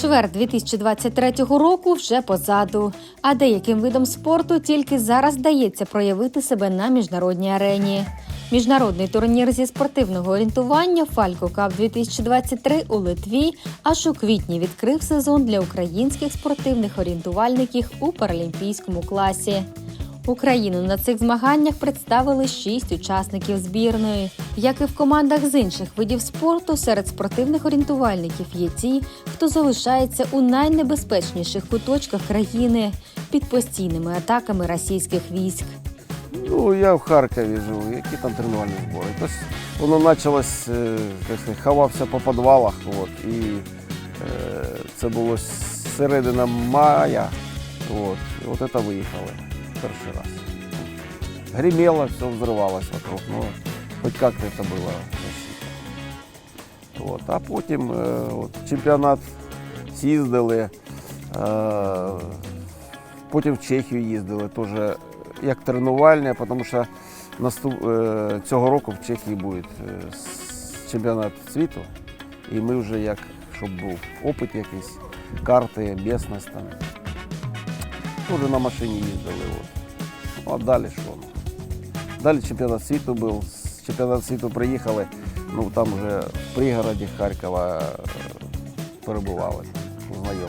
Чвер 2023 року вже позаду, а деяким видом спорту тільки зараз дається проявити себе на міжнародній арені. Міжнародний турнір зі спортивного орієнтування Фалько Кап 2023 у Литві аж у квітні відкрив сезон для українських спортивних орієнтувальників у паралімпійському класі. Україну на цих змаганнях представили шість учасників збірної. Як і в командах з інших видів спорту, серед спортивних орієнтувальників є ті, хто залишається у найнебезпечніших куточках країни під постійними атаками російських військ. Ну, я в Харкові живу, які там тренувальні збори. Тобто воно почалось, е, як ховався по підвалах. От, і е, це було середина мая. От, от це виїхали перший раз. Гремело, все взривалось вокруг, ну, хоч як-то це було защита. От, а потім е, от, чемпіонат з'їздили, е, потім в Чехію їздили, теж як тренувальне, тому що наступ, е, цього року в Чехії буде чемпіонат світу. І ми вже як, щоб був опит якийсь, карти, місцевість там. Теж на машині їздили. От. Ну, а далі що? Далі чемпіонат світу був. З чемпіонату світу приїхали, ну там вже в пригороді Харкова е, перебували, знайомі.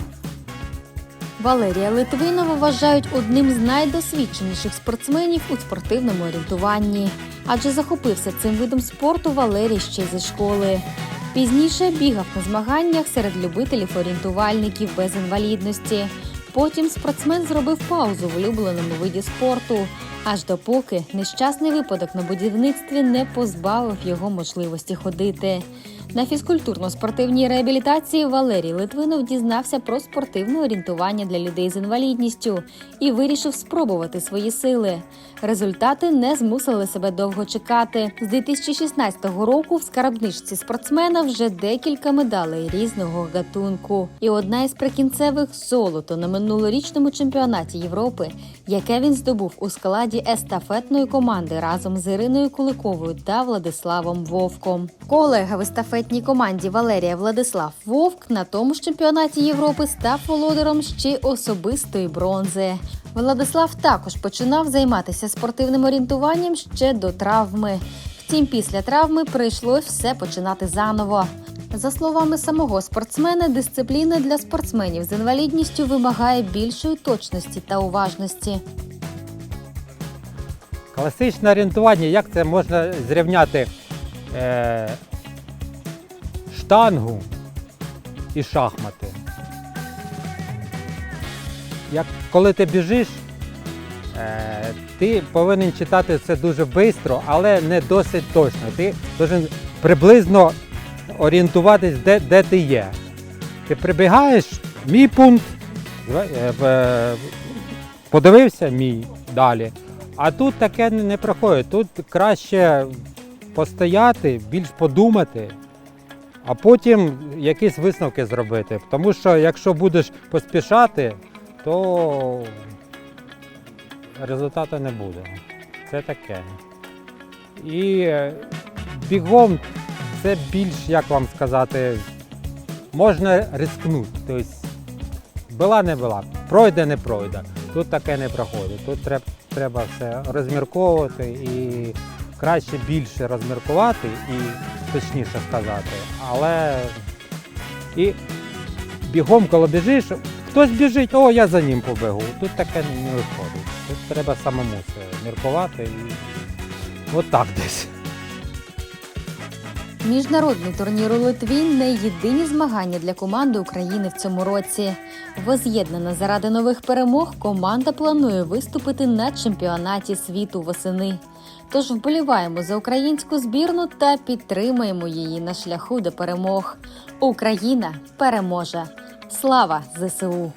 Валерія Литвинова вважають одним з найдосвідченіших спортсменів у спортивному орієнтуванні, адже захопився цим видом спорту Валерій ще зі школи. Пізніше бігав на змаганнях серед любителів орієнтувальників без інвалідності. Потім спортсмен зробив паузу в улюбленому виді спорту, аж допоки нещасний випадок на будівництві не позбавив його можливості ходити. На фізкультурно-спортивній реабілітації Валерій Литвинов дізнався про спортивне орієнтування для людей з інвалідністю і вирішив спробувати свої сили. Результати не змусили себе довго чекати. З 2016 року в скарбничці спортсмена вже декілька медалей різного гатунку. І одна із прикінцевих золото на минулорічному чемпіонаті Європи, яке він здобув у складі естафетної команди разом з Іриною Куликовою та Владиславом Вовком. Колега в естафетній команді Валерія Владислав Вовк на тому ж чемпіонаті Європи став володаром ще особистої бронзи. Владислав також починав займатися спортивним орієнтуванням ще до травми. Втім, після травми прийшлось все починати заново. За словами самого спортсмена, дисципліна для спортсменів з інвалідністю вимагає більшої точності та уважності. Класичне орієнтування, як це можна зрівняти е, штангу і шахмати. Як коли ти біжиш, е, ти повинен читати це дуже швидко, але не досить точно. Ти повинен приблизно орієнтуватись, де, де ти є. Ти прибігаєш, мій пункт, е, е, подивився мій далі. А тут таке не проходить. Тут краще постояти, більш подумати, а потім якісь висновки зробити. Тому що якщо будеш поспішати, то результату не буде. Це таке. І е, бігом це більш, як вам сказати, можна рискнути. Тобто була не була, пройде не пройде. Тут таке не проходить. Тут треба, треба все розмірковувати і краще більше розміркувати і точніше сказати. Але і бігом, коли біжиш, хтось біжить, о, я за ним побегу. Тут таке не виходить. Тут треба самому все міркувати і отак десь. Міжнародний турнір у Литві не єдині змагання для команди України в цьому році. Воз'єднана заради нових перемог, команда планує виступити на чемпіонаті світу восени. Тож вболіваємо за українську збірну та підтримуємо її на шляху до перемог. Україна переможе! Слава ЗСУ!